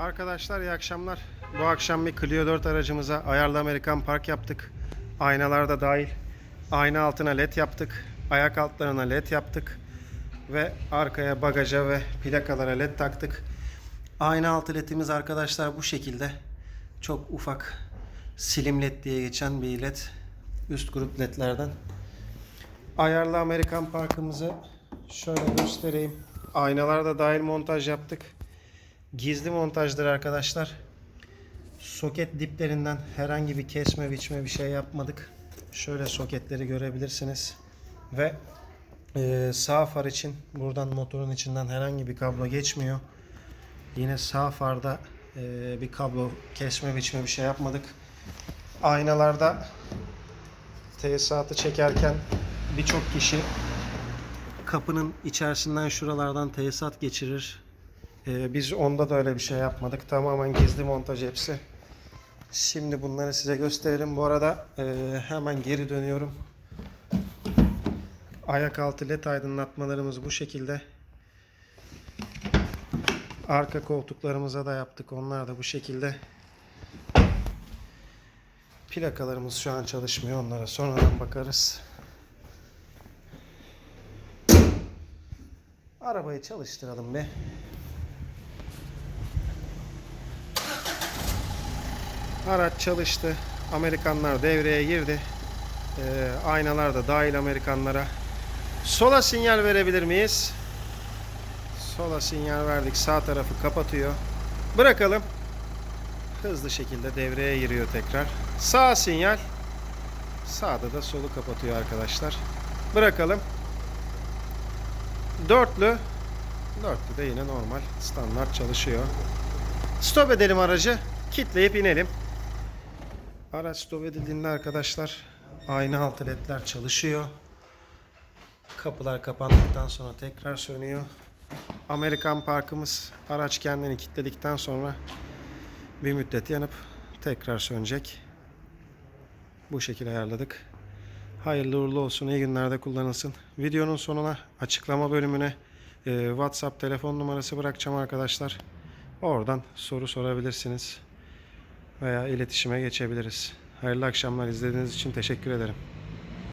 Arkadaşlar iyi akşamlar. Bu akşam bir Clio 4 aracımıza ayarlı Amerikan park yaptık. Aynalar da dahil. Ayna altına led yaptık. Ayak altlarına led yaptık. Ve arkaya bagaja ve plakalara led taktık. Ayna altı ledimiz arkadaşlar bu şekilde. Çok ufak silim led diye geçen bir led. Üst grup ledlerden. Ayarlı Amerikan parkımızı şöyle göstereyim. Aynalarda dahil montaj yaptık. Gizli montajdır arkadaşlar. Soket diplerinden herhangi bir kesme biçme bir şey yapmadık. Şöyle soketleri görebilirsiniz. Ve e, sağ far için buradan motorun içinden herhangi bir kablo geçmiyor. Yine sağ farda e, bir kablo kesme biçme bir şey yapmadık. Aynalarda tesisatı çekerken birçok kişi kapının içerisinden şuralardan tesisat geçirir. Ee, biz onda da öyle bir şey yapmadık. Tamamen gizli montaj hepsi. Şimdi bunları size gösterelim. Bu arada e, hemen geri dönüyorum. Ayak altı led aydınlatmalarımız bu şekilde. Arka koltuklarımıza da yaptık. Onlar da bu şekilde. Plakalarımız şu an çalışmıyor. Onlara sonradan bakarız. Arabayı çalıştıralım bir. Araç çalıştı. Amerikanlar devreye girdi. Ee, aynalar da dahil Amerikanlara. Sola sinyal verebilir miyiz? Sola sinyal verdik. Sağ tarafı kapatıyor. Bırakalım. Hızlı şekilde devreye giriyor tekrar. Sağ sinyal. Sağda da solu kapatıyor arkadaşlar. Bırakalım. Dörtlü. Dörtlü de yine normal standart çalışıyor. Stop edelim aracı. Kitleyip inelim. Araç stop edildiğinde arkadaşlar ayna altı ledler çalışıyor. Kapılar kapandıktan sonra tekrar sönüyor. Amerikan parkımız araç kendini kilitledikten sonra bir müddet yanıp tekrar sönecek. Bu şekilde ayarladık. Hayırlı uğurlu olsun. iyi günlerde kullanılsın. Videonun sonuna açıklama bölümüne e, WhatsApp telefon numarası bırakacağım arkadaşlar. Oradan soru sorabilirsiniz veya iletişime geçebiliriz. Hayırlı akşamlar izlediğiniz için teşekkür ederim.